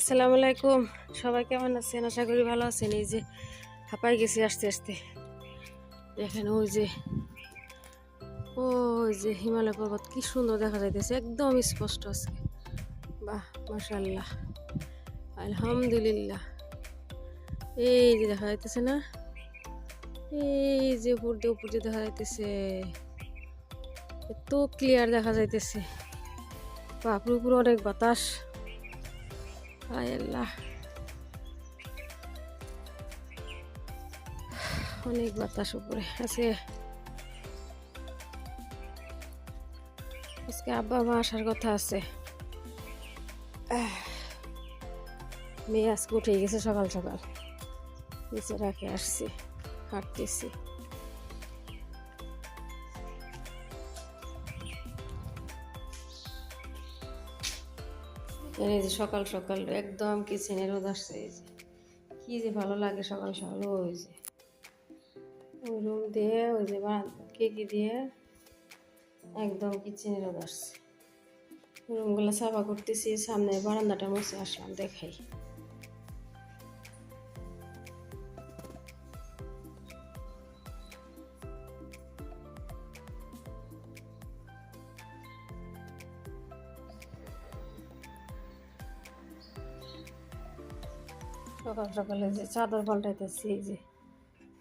আসসালামু আলাইকুম। সবাই কেমন আছেন? আশা করি ভালো আছেন। এই যে হাঁপাই গেছি আস্তে আস্তে। দেখেন ওই যে ওই যে হিমালয় পর্বত কি সুন্দর দেখা যাইতেছে। একদম স্পষ্ট আছে বাহ মাশাল্লাহ আলহামদুলিল্লাহ। এই যে দেখা যাইতেছে না? এই যে উপর দিয়ে উপর দিয়ে দেখা যাইতেছে। এত ক্লিয়ার দেখা যাইতেছে। বাপরে, উপরে অনেক বাতাস। হায় আল্লাহ। অনেক বাতাস উপরে আজকে আজকে আব্বা মা আসার কথা আছে। মেয়ে আজকে উঠে গেছে সকাল সকাল। নিচে রাখে আসছি, হাঁটতেছি। এই যে সকাল সকাল একদম কিচেনে রোদ আসছে এই যে কি যে ভালো লাগে সকাল সকাল, ওই যে। ওই রুম দিয়ে, ওই যে কে কি দিয়ে একদম কিচেনের রোদ আসছে রুমগুলো সাফা করতেছি, সামনে বারান্দাটা মুছে আসলাম, দেখাই। সকাল সকালে যে চাদর পাল্টাইতেছি, এই যে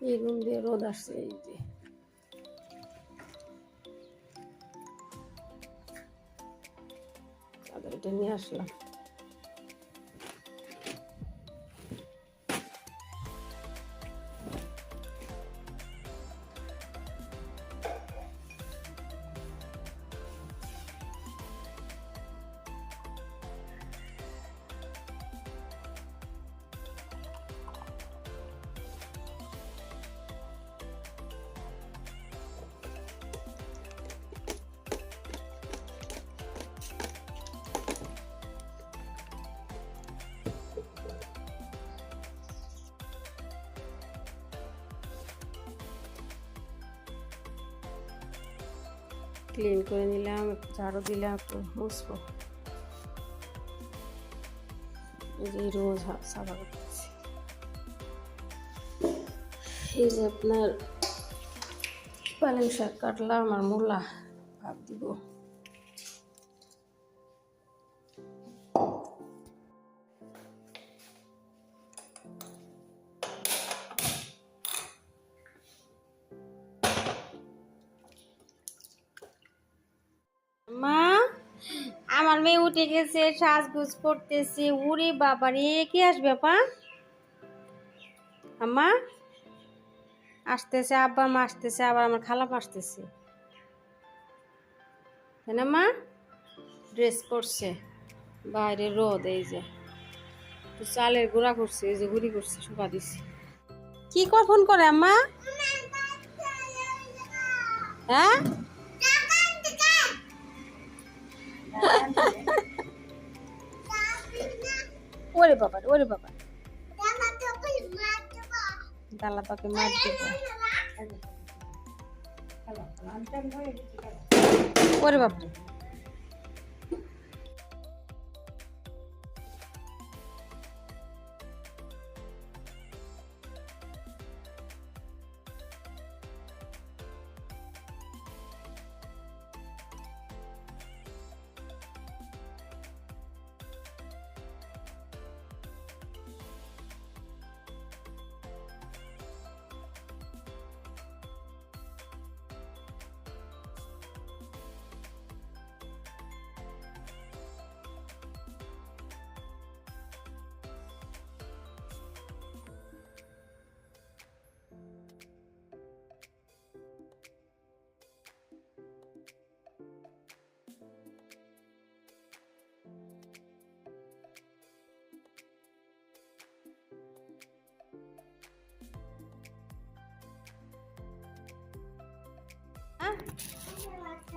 এই রুম দিয়ে রোদ আসছে, এই যে। চাদরটা নিয়ে আসলাম। ক্লিন করে নিলাম, একটু ঝাড়ু দিলাম একটু মুসবো এই রোজ সাফা করতেছি। এই যে আপনার পালং শাক কাটলাম আর মূলা ভাব দিব। আমার মেয়ে উঠে গেছে, সাজগুজ করতেছে। উরে বাবা রে, কে আসবে আপা? আম্মা? আসতেছে, আব্বা মা আসতেছে, আবার আমার খালাপ আসতেছে। তাই মা ড্রেস করছে। বাইরে রোদ, এই যে। চালের গুঁড়া করছে, এই যে গুঁড়ি করছে, শুকা দিছি। কি কখন করে, আম্মা? হ্যাঁ? ওরে বাবা ওরে বাবা। দালা পাকে মার দেবো। ওরে বাবা।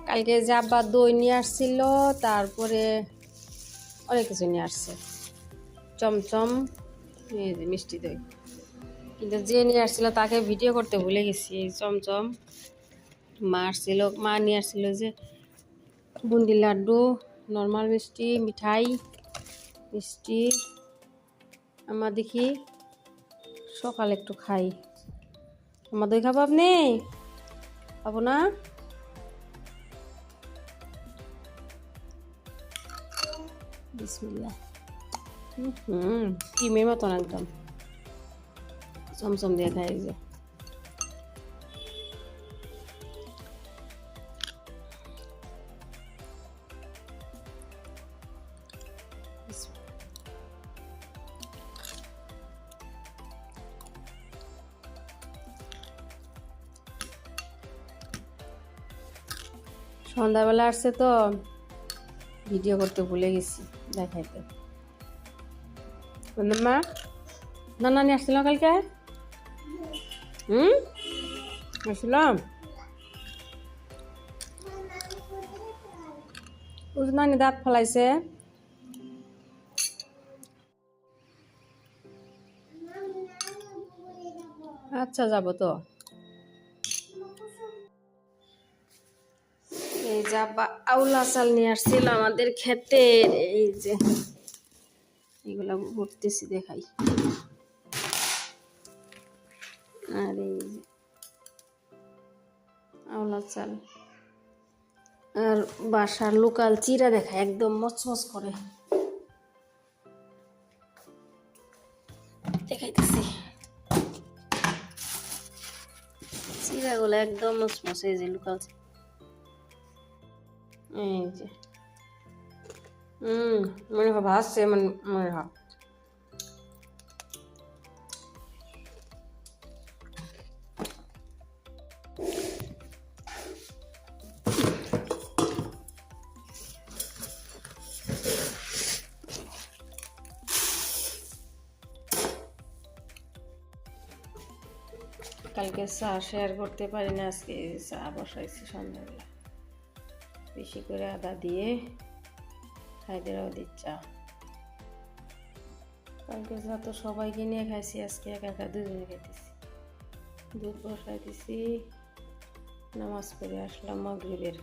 কালকে যে আব্বা দই নিয়ে আসছিল, তারপরে অনেক কিছু নিয়ে আসছে। চমচম মিষ্টি দই। কিন্তু যে নিয়ে আসছিল তাকে ভিডিও করতে ভুলে গেছি চমচম। মা আসছিল, মা নিয়ে আসছিল যে বুন্দি লাড্ডু নর্মাল মিষ্টি, মিঠাই, মিষ্টি। আমার দেখি সকালে একটু খাই। আমার দই খাব আপনি? আপোনাৰ? বিছ মিনিট। মতন মাতন একদম। চমচম দিয়া খাই যে। সন্ধ্যাবেলা আসছে তো, ভিডিও করতে ভুলে গেছি, দেখাইতে। মা না নানি আসছিল কালকে? হুম? আসলাম নানি দাঁত ফলাইছে। আচ্ছা যাব তো। আউলা চাল নিয়ে আসছিল আমাদের খেতে। এই যে এগুলা দেখাই। আর এই যে আউলা চাল। আর বাসার লোকাল চিরা দেখা একদম মচমচ করে। দেখাইতেছি। চিরাগুলো একদম মচমচ, এই যে লোকাল চিরা। এই যে। মনে হয় ভাসছে মানে মনে হয়। কালকে চা শেয়ার করতে পারি না, আজকে চা বসাইছি সন্ধ্যাবেলা। বেশি করে আদা দিয়ে হায়দ্রাবাদি চা। কালকে তো সবাইকে নিয়ে খাইছি, আজকে একা একা দুজনে খাইতেছি। দুধ বসাই দিছি নামাজ পড়ে আসলাম মাগরিবের।